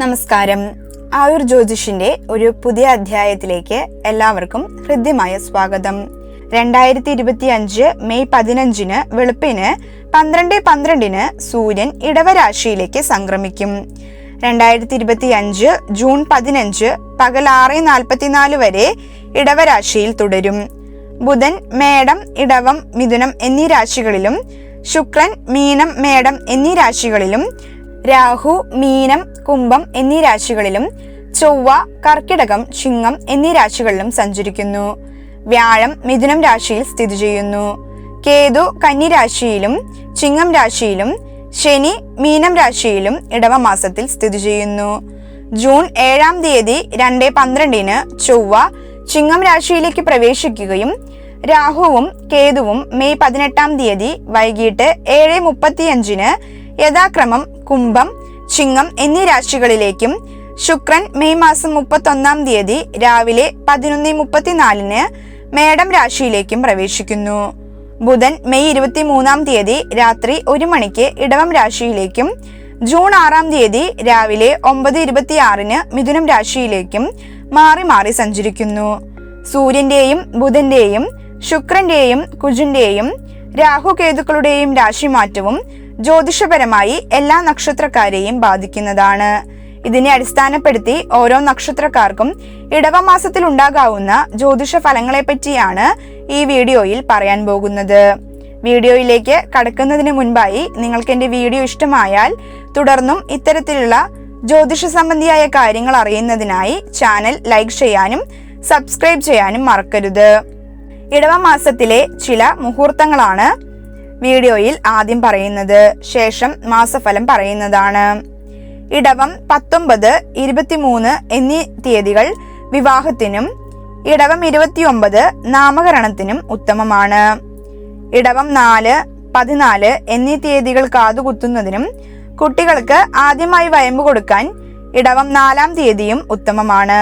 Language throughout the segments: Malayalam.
നമസ്കാരം. ആയുർ ജ്യോതിഷിന്റെ ഒരു പുതിയ അധ്യായത്തിലേക്ക് എല്ലാവർക്കും ഹൃദ്യമായ സ്വാഗതം. രണ്ടായിരത്തി ഇരുപത്തി അഞ്ച് മെയ് പതിനഞ്ചിന് വെളുപ്പിന് പന്ത്രണ്ട് പന്ത്രണ്ടിന് സൂര്യൻ ഇടവരാശിയിലേക്ക് സംക്രമിക്കും. രണ്ടായിരത്തി ഇരുപത്തി അഞ്ച് ജൂൺ പതിനഞ്ച് പകൽ ആറ് നാൽപ്പത്തിനാല് വരെ ഇടവരാശിയിൽ തുടരും. ബുധൻ മേടം ഇടവം മിഥുനം എന്നീ രാശികളിലും ശുക്രൻ മീനം മേടം എന്നീ രാശികളിലും രാഹു മീനം കുംഭം എന്നീ രാശികളിലും ചൊവ്വ കർക്കിടകം ചിങ്ങം എന്നീ രാശികളിലും സഞ്ചരിക്കുന്നു. വ്യാഴം മിഥുനം രാശിയിൽ സ്ഥിതി ചെയ്യുന്നു. കേതു കന്നി രാശിയിലും ചിങ്ങം രാശിയിലും ശനി മീനം രാശിയിലും ഇടവ മാസത്തിൽ സ്ഥിതി ചെയ്യുന്നു. ജൂൺ ഏഴാം തീയതി രണ്ട് പന്ത്രണ്ടിന് ചൊവ്വ ചിങ്ങം രാശിയിലേക്ക് പ്രവേശിക്കുകയും രാഹുവും കേതുവും മെയ് പതിനെട്ടാം തീയതി വൈകിട്ട് ഏഴ് മുപ്പത്തിയഞ്ചിന് യഥാക്രമം കുംഭം ചിങ്ങം എന്നീ രാശികളിലേക്കും ശുക്രൻ മെയ് മാസം മുപ്പത്തൊന്നാം തീയതി രാവിലെ പതിനൊന്ന് മുപ്പത്തിനാലിന് മേടം രാശിയിലേക്കും പ്രവേശിക്കുന്നു. ബുധൻ മെയ് ഇരുപത്തി മൂന്നാം തീയതി രാത്രി ഒരു മണിക്ക് ഇടവം രാശിയിലേക്കും ജൂൺ ആറാം തീയതി രാവിലെ ഒമ്പത് ഇരുപത്തിയാറിന് മിഥുനം രാശിയിലേക്കും മാറി മാറി സഞ്ചരിക്കുന്നു. സൂര്യന്റെയും ബുധന്റെയും ശുക്രന്റെയും കുജന്റെയും രാഹുകേതുക്കളുടെയും രാശിമാറ്റവും ജ്യോതിഷപരമായി എല്ലാ നക്ഷത്രക്കാരെയും ബാധിക്കുന്നതാണ്. ഇതിനെ അടിസ്ഥാനപ്പെടുത്തി ഓരോ നക്ഷത്രക്കാർക്കും ഇടവമാസത്തിൽ ഉണ്ടാകാവുന്ന ജ്യോതിഷ ഫലങ്ങളെ പറ്റിയാണ് ഈ വീഡിയോയിൽ പറയാൻ പോകുന്നത്. വീഡിയോയിലേക്ക് കടക്കുന്നതിന് മുൻപായി നിങ്ങൾക്ക് എന്റെ വീഡിയോ ഇഷ്ടമായാൽ തുടർന്നും ഇത്തരത്തിലുള്ള ജ്യോതിഷ സംബന്ധിയായ കാര്യങ്ങൾ അറിയുന്നതിനായി ചാനൽ ലൈക്ക് ചെയ്യാനും സബ്സ്ക്രൈബ് ചെയ്യാനും മറക്കരുത്. ഇടവമാസത്തിലെ ചില മുഹൂർത്തങ്ങളാണ് വീഡിയോയിൽ ആദ്യം പറയുന്നത് ശേഷം മാസഫലം പറയുന്നതാണ്. ഇടവം പത്തൊമ്പത് ഇരുപത്തിമൂന്ന് എന്നീ തീയതികൾ വിവാഹത്തിനും ഇടവം ഇരുപത്തിയൊമ്പത് നാമകരണത്തിനും ഉത്തമമാണ്. ഇടവം നാല് പതിനാല് എന്നീ തീയതികൾ കാതുകുത്തുന്നതിനും കുട്ടികൾക്ക് ആദ്യമായി വയമ്പ് കൊടുക്കാൻ ഇടവം നാലാം തീയതിയും ഉത്തമമാണ്.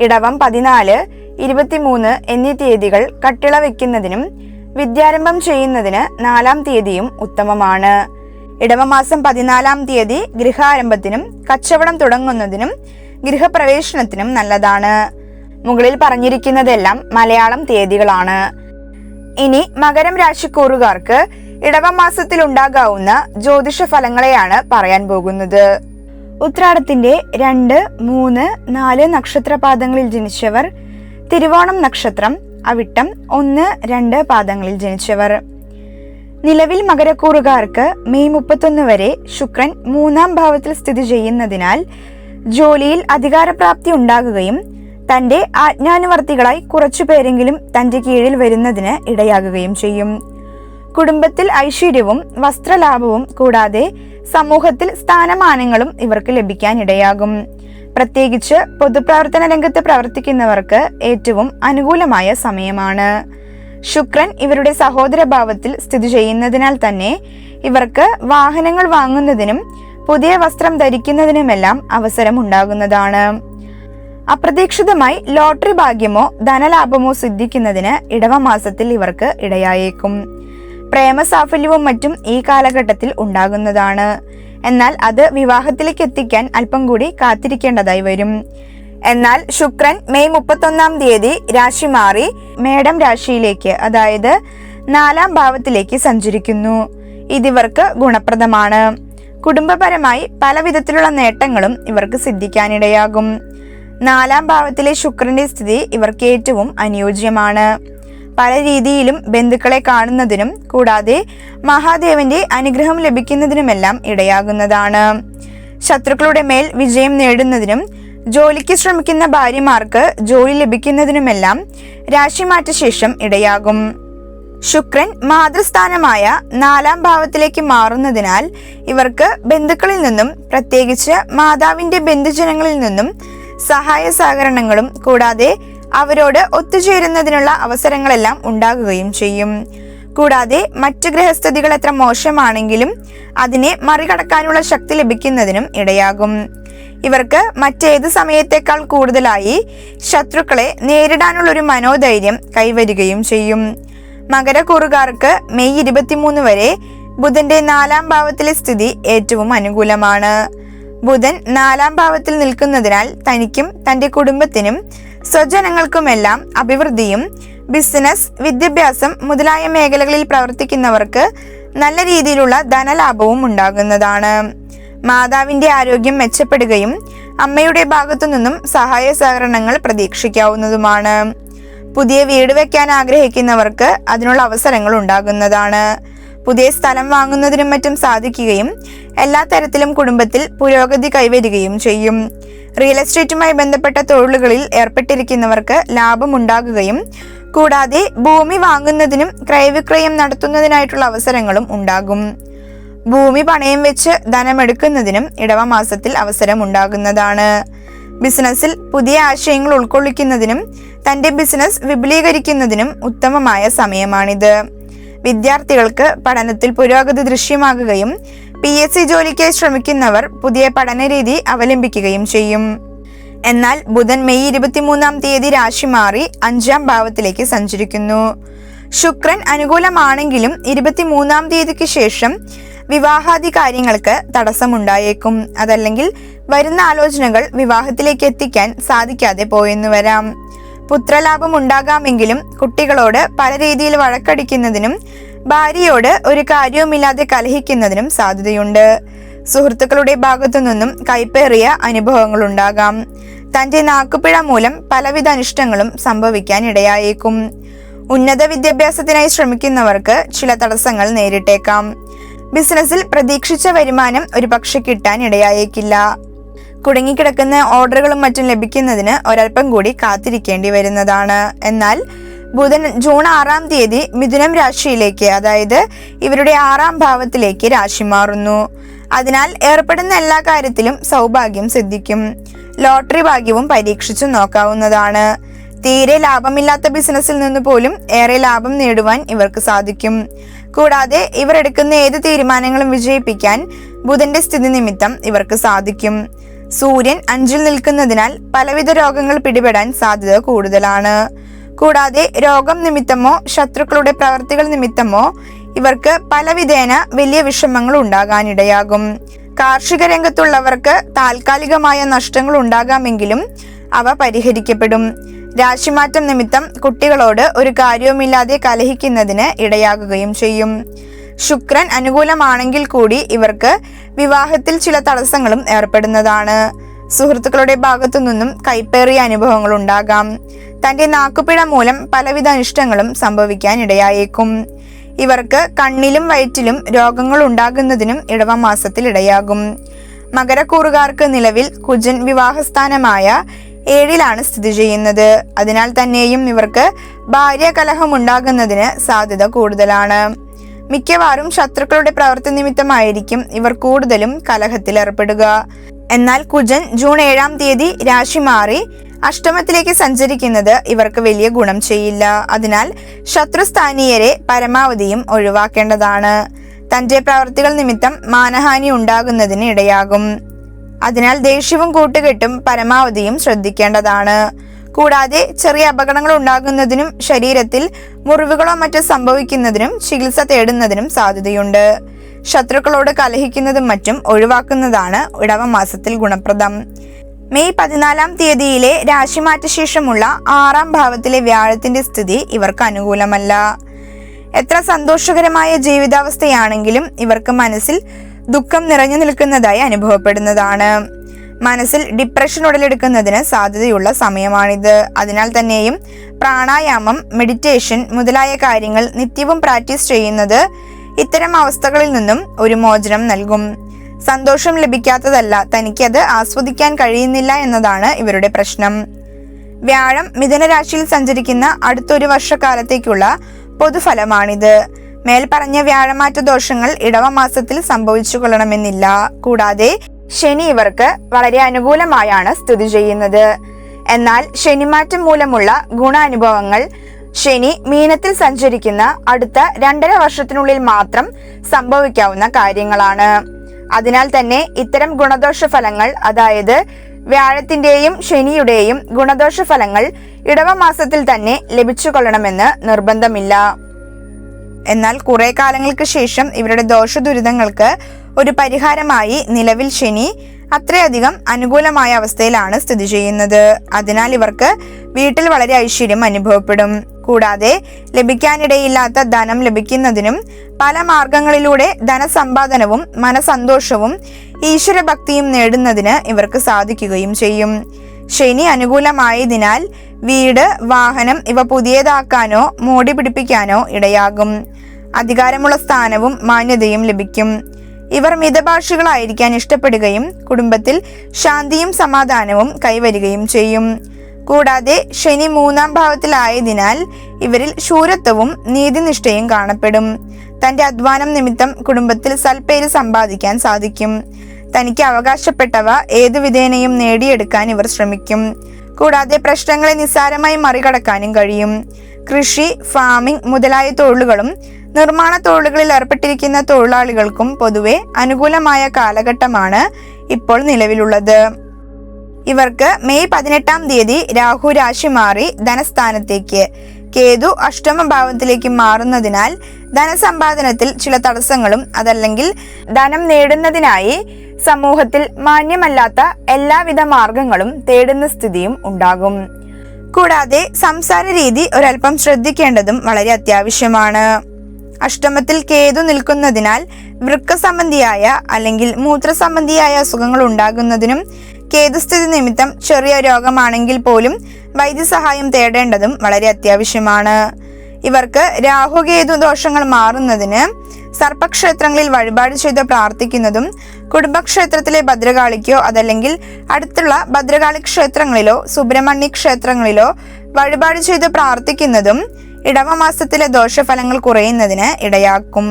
ഇടവം പതിനാല് ഇരുപത്തിമൂന്ന് എന്നീ തീയതികൾ കട്ടിള വെക്കുന്നതിനും വിദ്യാരംഭം ചെയ്യുന്നതിന് നാലാം തീയതിയും ഉത്തമമാണ്. ഇടവമാസം പതിനാലാം തീയതി ഗൃഹാരംഭത്തിനും കച്ചവടം തുടങ്ങുന്നതിനും ഗൃഹപ്രവേശനത്തിനും നല്ലതാണ്. മുകളിൽ പറഞ്ഞിരിക്കുന്നതെല്ലാം മലയാളം തീയതികളാണ്. ഇനി മകരം രാശിക്കൂറുകാർക്ക് ഇടവമാസത്തിൽ ഉണ്ടാകാവുന്ന ജ്യോതിഷ ഫലങ്ങളെയാണ് പറയാൻ പോകുന്നത്. ഉത്രാടത്തിന്റെ രണ്ട് മൂന്ന് നാല് നക്ഷത്രപാദങ്ങളിൽ ജനിച്ചവർ തിരുവോണം നക്ഷത്രം അവിട്ടം ഒന്ന് രണ്ട് പാദങ്ങളിൽ ജനിച്ചവർ. നിലവിൽ മകരക്കൂറുകാർക്ക് മെയ് മുപ്പത്തൊന്ന് വരെ ശുക്രൻ മൂന്നാം ഭാവത്തിൽ സ്ഥിതി ചെയ്യുന്നതിനാൽ ജോലിയിൽ അധികാരപ്രാപ്തി ഉണ്ടാകുകയും തന്റെ ആജ്ഞാനുവർത്തികളായി കുറച്ചു പേരെങ്കിലും തന്റെ കീഴിൽ വരുന്നതിന് ഇടയാകുകയും ചെയ്യും. കുടുംബത്തിൽ ഐശ്വര്യവും വസ്ത്രലാഭവും കൂടാതെ സമൂഹത്തിൽ സ്ഥാനമാനങ്ങളും ഇവർക്ക് ലഭിക്കാൻ ഇടയാകും പ്രത്യേകിച്ച് പൊതുപ്രവർത്തന രംഗത്ത് പ്രവർത്തിക്കുന്നവർക്ക് ഏറ്റവും അനുകൂലമായ സമയമാണ്. ശുക്രൻ ഇവരുടെ സഹോദരഭാവത്തിൽ സ്ഥിതി ചെയ്യുന്നതിനാൽ തന്നെ ഇവർക്ക് വാഹനങ്ങൾ വാങ്ങുന്നതിനും പുതിയ വസ്ത്രം ധരിക്കുന്നതിനുമെല്ലാം അവസരം ഉണ്ടാകുന്നതാണ് അപ്രതീക്ഷിതമായി ലോട്ടറി ഭാഗ്യമോ ധനലാഭമോ സിദ്ധിക്കുന്നതിന് ഇടവമാസത്തിൽ ഇവർക്ക് ഇടയായേക്കും. പ്രേമസാഫല്യവും മറ്റും ഈ കാലഘട്ടത്തിൽ ഉണ്ടാകുന്നതാണ്. എന്നാൽ അത് വിവാഹത്തിലേക്ക് എത്തിക്കാൻ അല്പം കൂടി കാത്തിരിക്കേണ്ടതായി വരും. എന്നാൽ ശുക്രൻ മെയ് മുപ്പത്തൊന്നാം തീയതി രാശി മാറി മേടം രാശിയിലേക്ക് അതായത് നാലാം ഭാവത്തിലേക്ക് സഞ്ചരിക്കുന്നു. ഇതിവർക്ക് ഗുണപ്രദമാണ്. കുടുംബപരമായി പല വിധത്തിലുള്ള നേട്ടങ്ങളും ഇവർക്ക് സിദ്ധിക്കാനിടയാകും. നാലാം ഭാവത്തിലെ ശുക്രന്റെ സ്ഥിതി ഇവർക്ക് ഏറ്റവും അനുയോജ്യമാണ്. പല രീതിയിലും ബന്ധുക്കളെ കാണുന്നതിനും കൂടാതെ മഹാദേവന്റെ അനുഗ്രഹം ലഭിക്കുന്നതിനുമെല്ലാം ഇടയാകുന്നതാണ്. ശത്രുക്കളുടെ മേൽ വിജയം നേടുന്നതിനും ജോലിക്ക് ശ്രമിക്കുന്ന ഭാര്യമാർക്ക് ജോലി ലഭിക്കുന്നതിനുമെല്ലാം രാശിമാറ്റ ശേഷം ഇടയാകും. ശുക്രൻ മാതൃസ്ഥാനമായ നാലാം ഭാവത്തിലേക്ക് മാറുന്നതിനാൽ ഇവർക്ക് ബന്ധുക്കളിൽ നിന്നും പ്രത്യേകിച്ച് മാതാവിന്റെ ബന്ധുജനങ്ങളിൽ നിന്നും സഹായ സഹകരണങ്ങളും കൂടാതെ അവരോട് ഒത്തുചേരുന്നതിനുള്ള അവസരങ്ങളെല്ലാം ഉണ്ടാകുകയും ചെയ്യും. കൂടാതെ മറ്റു ഗ്രഹസ്ഥിതികൾ എത്ര മോശമാണെങ്കിലും അതിനെ മറികടക്കാനുള്ള ശക്തി ലഭിക്കുന്നതിനും ഇടയാകും. ഇവർക്ക് മറ്റേത് സമയത്തേക്കാൾ കൂടുതലായി ശത്രുക്കളെ നേരിടാനുള്ള ഒരു മനോധൈര്യം കൈവരികയും ചെയ്യും. മകരക്കൂറുകാർക്ക് മെയ് ഇരുപത്തിമൂന്ന് വരെ ബുധന്റെ നാലാം ഭാവത്തിലെ സ്ഥിതി ഏറ്റവും അനുകൂലമാണ്. ബുധൻ നാലാം ഭാവത്തിൽ നിൽക്കുന്നതിനാൽ തനിക്കും തന്റെ കുടുംബത്തിനും സ്വജനങ്ങൾക്കുമെല്ലാം അഭിവൃദ്ധിയും ബിസിനസ് വിദ്യാഭ്യാസം മുതലായ മേഖലകളിൽ പ്രവർത്തിക്കുന്നവർക്ക് നല്ല രീതിയിലുള്ള ധനലാഭവും ഉണ്ടാകുന്നതാണ്. മാതാവിന്റെ ആരോഗ്യം മെച്ചപ്പെടുകയും അമ്മയുടെ ഭാഗത്തു നിന്നും സഹായ സഹകരണങ്ങൾ പ്രതീക്ഷിക്കാവുന്നതുമാണ്. പുതിയ വീട് വെക്കാൻ ആഗ്രഹിക്കുന്നവർക്ക് അതിനുള്ള അവസരങ്ങൾ ഉണ്ടാകുന്നതാണ്. പുതിയ സ്ഥലം വാങ്ങുന്നതിനും മറ്റും സാധിക്കുകയും എല്ലാ തരത്തിലും കുടുംബത്തിൽ പുരോഗതി കൈവരികയും ചെയ്യും. റിയൽ എസ്റ്റേറ്റുമായി ബന്ധപ്പെട്ട തൊഴിലുകളിൽ ഏർപ്പെട്ടിരിക്കുന്നവർക്ക് ലാഭമുണ്ടാകുകയും കൂടാതെ ഭൂമി വാങ്ങുന്നതിനും ക്രയവിക്രയം നടത്തുന്നതിനായിട്ടുള്ള അവസരങ്ങളും ഉണ്ടാകും. ഭൂമി പണയം വെച്ച് ധനമെടുക്കുന്നതിനും ഇടവ മാസത്തിൽ അവസരം ഉണ്ടാകുന്നതാണ് ബിസിനസ്സിൽ പുതിയ ആശയങ്ങൾ ഉൾക്കൊള്ളിക്കുന്നതിനും തന്റെ ബിസിനസ് വിപുലീകരിക്കുന്നതിനും ഉത്തമമായ സമയമാണിത്. വിദ്യാർത്ഥികൾക്ക് പഠനത്തിൽ പുരോഗതി ദൃശ്യമാകുകയും പി എസ് സി ജോലിക്കായി ശ്രമിക്കുന്നവർ പുതിയ പഠനരീതി അവലംബിക്കുകയും ചെയ്യും. എന്നാൽ ബുധൻ മെയ് ഇരുപത്തിമൂന്നാം തീയതി രാശി മാറി അഞ്ചാം ഭാവത്തിലേക്ക് സഞ്ചരിക്കുന്നു. ശുക്രൻ അനുകൂലമാണെങ്കിലും ഇരുപത്തിമൂന്നാം തീയതിക്ക് ശേഷം വിവാഹാദി കാര്യങ്ങൾക്ക് തടസ്സമുണ്ടായേക്കും. അതല്ലെങ്കിൽ വരുന്ന ആലോചനകൾ വിവാഹത്തിലേക്ക് എത്തിക്കാൻ സാധിക്കാതെ പോയെന്നു വരാം. പുത്രലാഭം ഉണ്ടാകാമെങ്കിലും കുട്ടികളോട് പല രീതിയിൽ വഴക്കടിക്കുന്നതിനും ഭാര്യയോട് ഒരു കാര്യവുമില്ലാതെ കലഹിക്കുന്നതിനും സാധ്യതയുണ്ട്. സുഹൃത്തുക്കളുടെ ഭാഗത്തു നിന്നും കൈപ്പേറിയ അനുഭവങ്ങൾ ഉണ്ടാകാം തന്റെ നാക്കുപിഴ മൂലം പലവിധ അനിഷ്ടങ്ങളും സംഭവിക്കാൻ ഇടയായേക്കും ഉന്നത വിദ്യാഭ്യാസത്തിനായി ശ്രമിക്കുന്നവർക്ക് ചില തടസ്സങ്ങൾ നേരിട്ടേക്കാം. ബിസിനസ്സിൽ പ്രതീക്ഷിച്ച വരുമാനം ഒരു പക്ഷെ കിട്ടാൻ ഇടയായേക്കില്ല കുടുങ്ങിക്കിടക്കുന്ന ഓർഡറുകളും മറ്റും ലഭിക്കുന്നതിന് ഒരൽപ്പം കൂടി കാത്തിരിക്കേണ്ടി വരുന്നതാണ്. എന്നാൽ ബുധൻ ജൂൺ ആറാം തീയതി മിഥുനം രാശിയിലേക്ക് അതായത് ഇവരുടെ ആറാം ഭാവത്തിലേക്ക് രാശി മാറുന്നു. അതിനാൽ ഏർപ്പെടുന്ന എല്ലാ കാര്യത്തിലും സൗഭാഗ്യം സിദ്ധിക്കും. ലോട്ടറി ഭാഗ്യവും പരീക്ഷിച്ചു നോക്കാവുന്നതാണ്. തീരെ ലാഭമില്ലാത്ത ബിസിനസ്സിൽ നിന്ന് പോലും ഏറെ ലാഭം നേടുവാൻ ഇവർക്ക് സാധിക്കും. കൂടാതെ ഇവർ എടുക്കുന്ന ഏത് തീരുമാനങ്ങളും വിജയിപ്പിക്കാൻ ബുധന്റെ സ്ഥിതി നിമിത്തം ഇവർക്ക് സാധിക്കും. സൂര്യൻ അഞ്ചിൽ നിൽക്കുന്നതിനാൽ പലവിധ രോഗങ്ങൾ പിടിപെടാൻ സാധ്യത കൂടുതലാണ്. കൂടാതെ രോഗം നിമിത്തമോ ശത്രുക്കളുടെ പ്രവർത്തികൾ നിമിത്തമോ ഇവർക്ക് പലവിധേന വലിയ വിഷമങ്ങൾ ഉണ്ടാകാനിടയാകും. കാർഷിക രംഗത്തുള്ളവർക്ക് താൽക്കാലികമായ നഷ്ടങ്ങൾ ഉണ്ടാകാമെങ്കിലും അവ പരിഹരിക്കപ്പെടും. രാശിമാറ്റം നിമിത്തം കുട്ടികളോട് ഒരു കാര്യവുമില്ലാതെ കലഹിക്കുന്നതിന് ഇടയാകുകയും ചെയ്യും. ശുക്രൻ അനുകൂലമാണെങ്കിൽ കൂടി ഇവർക്ക് വിവാഹത്തിൽ ചില തടസ്സങ്ങളും ഏർപ്പെടുന്നതാണ്. സുഹൃത്തുക്കളുടെ ഭാഗത്തു നിന്നും കൈപ്പേറിയ അനുഭവങ്ങൾ ഉണ്ടാകാം. തന്റെ നാക്കുപിഴ മൂലം പലവിധ അനിഷ്ടങ്ങളും സംഭവിക്കാൻ ഇടയായേക്കും ഇവർക്ക് കണ്ണിലും വയറ്റിലും രോഗങ്ങൾ ഉണ്ടാകുന്നതിനും ഇടവ മാസത്തിൽ ഇടയാകും മകരക്കൂറുകാർക്ക് നിലവിൽ കുജൻ വിവാഹസ്ഥാനമായ ഏഴിലാണ് സ്ഥിതി ചെയ്യുന്നത്. അതിനാൽ തന്നെയും ഇവർക്ക് ഭാര്യ കലഹം ഉണ്ടാകുന്നതിന് സാധ്യത കൂടുതലാണ്. മിക്കവാറും ശത്രുക്കളുടെ പ്രവൃത്തി നിമിത്തമായിരിക്കും ഇവർ കൂടുതലും കലഹത്തിൽ ഏർപ്പെടുക എന്നാൽ കുജൻ ജൂൺ ഏഴാം തീയതി രാശി മാറി അഷ്ടമത്തിലേക്ക് സഞ്ചരിക്കുന്നത് ഇവർക്ക് വലിയ ഗുണം ചെയ്യില്ല. അതിനാൽ ശത്രുസ്ഥാനീയരെ പരമാവധിയും ഒഴിവാക്കേണ്ടതാണ്. തന്റെ പ്രവർത്തികൾ നിമിത്തം മാനഹാനി ഉണ്ടാകുന്നതിന് ഇടയാകും. അതിനാൽ ദേഷ്യവും കൂട്ടുകെട്ടും പരമാവധിയും ശ്രദ്ധിക്കേണ്ടതാണ്. കൂടാതെ ചെറിയ അപകടങ്ങൾ ഉണ്ടാകുന്നതിനും ശരീരത്തിൽ മുറിവുകളോ മറ്റോ സംഭവിക്കുന്നതിനും ചികിത്സ തേടുന്നതിനും സാധ്യതയുണ്ട്. ശത്രുക്കളോട് കലഹിക്കുന്നതും മറ്റും ഒഴിവാക്കുന്നതാണ് ഇടവ മാസത്തിൽ ഗുണപ്രദം. മെയ് പതിനാലാം തീയതിയിലെ രാശിമാറ്റ ശേഷമുള്ള ആറാം ഭാവത്തിലെ വ്യാഴത്തിന്റെ സ്ഥിതി ഇവർക്ക് അനുകൂലമല്ല. എത്ര സന്തോഷകരമായ ജീവിതാവസ്ഥയാണെങ്കിലും ഇവർക്ക് മനസ്സിൽ ദുഃഖം നിറഞ്ഞു നിൽക്കുന്നതായി അനുഭവപ്പെടുന്നതാണ്. മനസ്സിൽ ഡിപ്രഷൻ ഉടലെടുക്കുന്നതിന് സാധ്യതയുള്ള സമയമാണിത്. അതിനാൽ തന്നെയും പ്രാണായാമം മെഡിറ്റേഷൻ മുതലായ കാര്യങ്ങൾ നിത്യവും പ്രാക്ടീസ് ചെയ്യുന്നത് ഇത്തരം അവസ്ഥകളിൽ നിന്നും ഒരു മോചനം നൽകും. സന്തോഷം ലഭിക്കാത്തതല്ല തനിക്കത് ആസ്വദിക്കാൻ കഴിയുന്നില്ല എന്നതാണ് ഇവരുടെ പ്രശ്നം. വ്യാഴം മിഥുനരാശിയിൽ സഞ്ചരിക്കുന്ന അടുത്തൊരു വർഷക്കാലത്തേക്കുള്ള പൊതുഫലമാണിത്. മേൽപ്പറഞ്ഞ വ്യാഴമാറ്റ ദോഷങ്ങൾ ഇടവ മാസത്തിൽ സംഭവിച്ചു കൊള്ളണമെന്നില്ല കൂടാതെ ശനി ഇവർക്ക് വളരെ അനുകൂലമായാണ് സ്ഥിതി ചെയ്യുന്നത്. എന്നാൽ ശനിമാറ്റം മൂലമുള്ള ഗുണാനുഭവങ്ങൾ ശനി മീനത്തിൽ സഞ്ചരിക്കുന്ന അടുത്ത രണ്ടര വർഷത്തിനുള്ളിൽ മാത്രം സംഭവിക്കാവുന്ന കാര്യങ്ങളാണ്. അതിനാൽ തന്നെ ഇത്തരം ഗുണദോഷ ഫലങ്ങൾ അതായത് വ്യാഴത്തിന്റെയും ശനിയുടെയും ഗുണദോഷ ഫലങ്ങൾ ഇടവ മാസത്തിൽ തന്നെ ലഭിച്ചുകൊള്ളണമെന്ന് നിർബന്ധമില്ല. എന്നാൽ കുറെ കാലങ്ങൾക്ക് ശേഷം ഇവരുടെ ദോഷ ദുരിതങ്ങൾക്ക് ഒരു പരിഹാരമായി നിലവിൽ ശനി അത്രയധികം അനുകൂലമായ അവസ്ഥയിലാണ് സ്ഥിതി ചെയ്യുന്നത്. അതിനാൽ ഇവർക്ക് വീട്ടിൽ വളരെ ഐശ്വര്യം അനുഭവപ്പെടും. കൂടാതെ ലഭിക്കാനിടയില്ലാത്ത ധനം ലഭിക്കുന്നതിനും പല മാർഗങ്ങളിലൂടെ ധനസമ്പാദനവും മനസന്തോഷവും ഈശ്വരഭക്തിയും നേടുന്നതിന് ഇവർക്ക് സാധിക്കുകയും ചെയ്യും. ശനി അനുകൂലമായതിനാൽ വീട് വാഹനം ഇവ പുതിയതാക്കാനോ മോടി പിടിപ്പിക്കാനോ ഇടയാകും. അധികാരമുള്ള സ്ഥാനവും മാന്യതയും ലഭിക്കും. ഇവർ മിതഭാഷികളായിരിക്കാൻ ഇഷ്ടപ്പെടുകയും കുടുംബത്തിൽ ശാന്തിയും സമാധാനവും കൈവരികയും ചെയ്യും. കൂടാതെ ശനി മൂന്നാം ഭാവത്തിലായതിനാൽ ഇവരിൽ ശൂരത്വവും നീതിനിഷ്ഠയും കാണപ്പെടും. തന്റെ അധ്വാനം നിമിത്തം കുടുംബത്തിൽ സൽപ്പേര് സമ്പാദിക്കാൻ സാധിക്കും. തനിക്ക് അവകാശപ്പെട്ടവ ഏതു വിധേനയും നേടിയെടുക്കാൻ ഇവർ ശ്രമിക്കും. കൂടാതെ പ്രശ്നങ്ങളെ നിസ്സാരമായി മറികടക്കാനും കഴിയും. കൃഷി ഫാമിംഗ് മുതലായ തൊഴിലുകളും നിർമ്മാണ തൊഴിലുകളിൽ ഏർപ്പെട്ടിരിക്കുന്ന തൊഴിലാളികൾക്കും പൊതുവെ അനുകൂലമായ കാലഘട്ടമാണ് ഇപ്പോൾ നിലവിലുള്ളത്. ഇവർക്ക് മെയ് പതിനെട്ടാം തീയതി രാഹു രാശി മാറി ധനസ്ഥാനത്തേക്ക്. കേതു അഷ്ടമ ഭാവത്തിലേക്ക് മാറുന്നതിനാൽ ധനസമ്പാദനത്തിൽ ചില തടസ്സങ്ങളും അതല്ലെങ്കിൽ ധനം നേടുന്നതിനായി സമൂഹത്തിൽ മാന്യമല്ലാത്ത എല്ലാവിധ മാർഗങ്ങളും തേടുന്ന സ്ഥിതിയും ഉണ്ടാകും. കൂടാതെ സംസാര രീതി ഒരൽപ്പം ശ്രദ്ധിക്കേണ്ടതും വളരെ അത്യാവശ്യമാണ്. അഷ്ടമത്തിൽ കേതു നിൽക്കുന്നതിനാൽ വൃക്കസംബന്ധിയായ അല്ലെങ്കിൽ മൂത്രസംബന്ധിയായ അസുഖങ്ങൾ ഉണ്ടാകുന്നതിനും കേതുസ്ഥിതി നിമിത്തം ചെറിയ രോഗമാണെങ്കിൽ പോലും വൈദ്യസഹായം തേടേണ്ടതും വളരെ അത്യാവശ്യമാണ്. ഇവർക്ക് രാഹുകേതു ദോഷങ്ങൾ മാറുന്നതിന് സർപ്പക്ഷേത്രങ്ങളിൽ വഴിപാട് ചെയ്ത് പ്രാർത്ഥിക്കുന്നതും കുടുംബക്ഷേത്രത്തിലെ ഭദ്രകാളിക്കോ അതല്ലെങ്കിൽ അടുത്തുള്ള ഭദ്രകാളി ക്ഷേത്രങ്ങളിലോ സുബ്രഹ്മണ്യ ക്ഷേത്രങ്ങളിലോ വഴിപാട് ചെയ്ത് പ്രാർത്ഥിക്കുന്നതും ഇടവമാസത്തിലെ ദോഷഫലങ്ങൾ കുറയുന്നതിന് ഇടയാക്കും.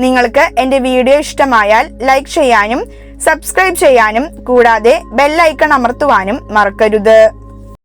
നിങ്ങൾക്ക് എന്റെ വീഡിയോ ഇഷ്ടമായാൽ ലൈക്ക് ചെയ്യാനും സബ്സ്ക്രൈബ് ചെയ്യാനും കൂടാതെ ബെല്ലൈക്കൺ അമർത്തുവാനും മറക്കരുത്.